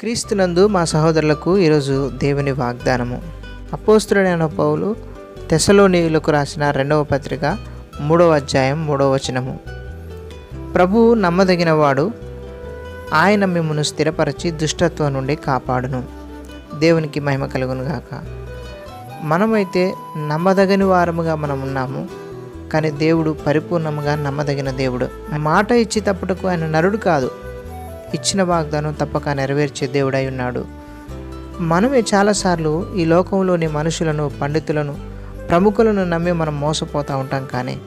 క్రీస్తునందు మా సహోదరులకు ఈరోజు దేవుని వాగ్దానము. అపోస్తుడైన పౌలు తెసలోనియులకు రాసిన రెండవ పత్రిక మూడవ అధ్యాయం మూడవ వచనము. ప్రభువు నమ్మదగినవాడు ఆయన మిమ్మను స్థిరపరచి దుష్టత్వం నుండి కాపాడును. దేవునికి మహిమ కలుగును గాక. మనమైతే నమ్మదగని వారముగా మనం ఉన్నాము కానీ దేవుడు పరిపూర్ణముగా నమ్మదగిన దేవుడు. మాట ఇచ్చి తప్పటకు ఆయన నరుడు కాదు. ఇచ్చిన వాగ్దానం తప్పక నెరవేర్చే దేవుడై ఉన్నాడు. మనమే చాలాసార్లు ఈ లోకంలోని మనుషులను పండితులను ప్రముఖులను నమ్మి మనం మోసపోతూ ఉంటాం కానీ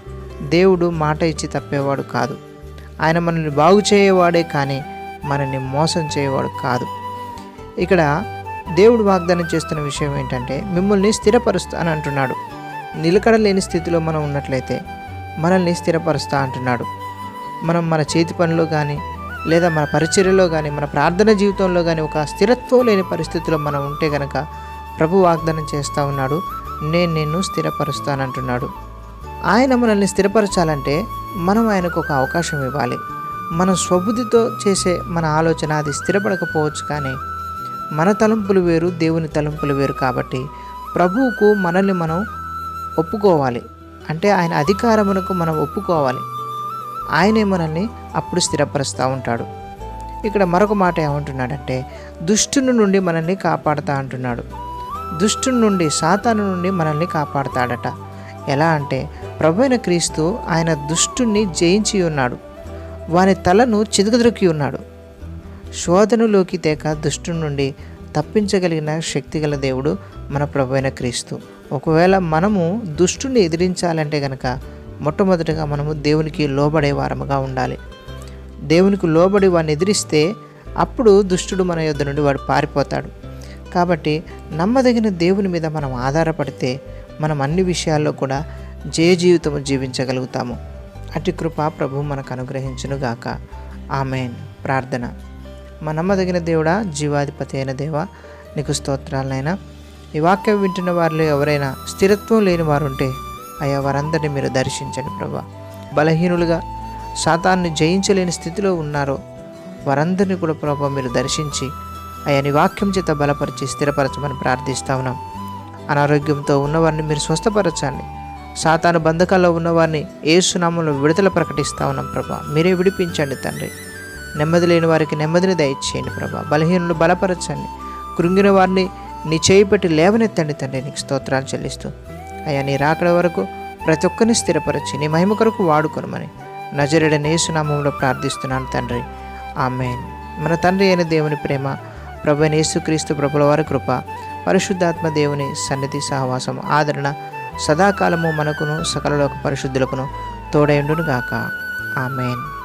దేవుడు మాట ఇచ్చి తప్పేవాడు కాదు. ఆయన మనల్ని బాగు చేయవాడే కానీ మనల్ని మోసం చేయవాడు కాదు. ఇక్కడ దేవుడు వాగ్దానం చేస్తున్న విషయం ఏంటంటే మిమ్మల్ని స్థిరపరుస్తా అని అంటున్నాడు. నిలకడ లేని స్థితిలో మనం ఉన్నట్లయితే మనల్ని స్థిరపరుస్తా అంటున్నాడు. మనం మన చేతి పనిలో కానీ లేదా మన పరిచర్యలో కానీ మన ప్రార్థన జీవితంలో కానీ ఒక స్థిరత్వం లేని పరిస్థితిలో మనం ఉంటే కనుక ప్రభు వాగ్దానం చేస్తూ ఉన్నాడు. నేను నిన్ను స్థిరపరుస్తానంటున్నాడు. ఆయన మనల్ని స్థిరపరచాలంటే మనం ఆయనకు ఒక అవకాశం ఇవ్వాలి. మనం స్వబుద్ధితో చేసే మన ఆలోచన అది స్థిరపడకపోవచ్చు కానీ మన తలంపులు వేరు దేవుని తలంపులు వేరు కాబట్టి ప్రభువుకు మనల్ని మనం ఒప్పుకోవాలి. అంటే ఆయన అధికారమునకు మనం ఒప్పుకోవాలి. ఆయనే మనల్ని అప్పుడు స్థిరపరుస్తూ ఉంటాడు. ఇక్కడ మరొక మాట ఏమంటున్నాడంటే దుష్టుని నుండి మనల్ని కాపాడుతా అంటున్నాడు. దుష్టుని నుండి సాతాను నుండి మనల్ని కాపాడుతాడట. ఎలా అంటే ప్రభువైన క్రీస్తు ఆయన దుష్టుణ్ణి జయించి ఉన్నాడు. వాని తలను చిదుకుదొరికి ఉన్నాడు. శోధనలోకి తేక దుష్టు నుండి తప్పించగలిగిన శక్తి గల దేవుడు మన ప్రభువైన క్రీస్తు. ఒకవేళ మనము దుష్టుని ఎదిరించాలంటే కనుక మొట్టమొదటిగా మనము దేవునికి లోబడే వారముగా ఉండాలి. దేవునికి లోబడి వాడిని ఎదిరిస్తే అప్పుడు దుష్టుడు మన యొద్ నుండి వాడు పారిపోతాడు. కాబట్టి నమ్మదగిన దేవుని మీద మనం ఆధారపడితే మనం అన్ని విషయాల్లో కూడా జయ జీవితము జీవించగలుగుతాము. అటు కృప ప్రభు మనకు అనుగ్రహించునుగాక ఆమెన్. ప్రార్థన. మా నమ్మదగిన దేవుడా జీవాధిపతి అయిన దేవ నీకు స్తోత్రాలనైనా ఈ వాక్యం వింటున్న వారిలో ఎవరైనా స్థిరత్వం లేని వారుంటే అయ్యా వారందరినీ మీరు దర్శించండి ప్రభా. బలహీనులుగా శాతాన్ని జయించలేని స్థితిలో ఉన్నారో వారందరినీ కూడా ప్రభా మీరు దర్శించి అయ్యా నీ వాక్యం చేత బలపరిచి స్థిరపరచమని ప్రార్థిస్తా ఉన్నాం. అనారోగ్యంతో ఉన్నవారిని మీరు స్వస్థపరచండి. సాతాను బంధకాల్లో ఉన్నవారిని ఏసునామంలో విడుదల ప్రకటిస్తా ఉన్నాం ప్రభా. మీరే విడిపించండి తండ్రి. నెమ్మది లేని వారికి నెమ్మదిని దయచేయండి ప్రభా. బలహీనులు బలపరచండి. కృంగిన వారిని నీ చేయి పెట్టి లేవనెత్తండి తండ్రి. నీకు స్తోత్రాలు చెల్లిస్తూ అయ్యా నీ రాకడ వరకు ప్రతి ఒక్కరిని స్థిరపరచి. నీ మహిమ కొరకు వాడుకొనమని నజరెడ నేసునామంలో ప్రార్థిస్తున్నాను తండ్రి. ఆమెన్. మన తండ్రి అయిన దేవుని ప్రేమ ప్రభు నేసుక్రీస్తు ప్రభుల వారి కృప పరిశుద్ధాత్మ దేవుని సన్నిధి సహవాసం ఆదరణ సదాకాలము మనకును సకలలోక పరిశుద్ధులకును తోడైండును గాక ఆమెన్.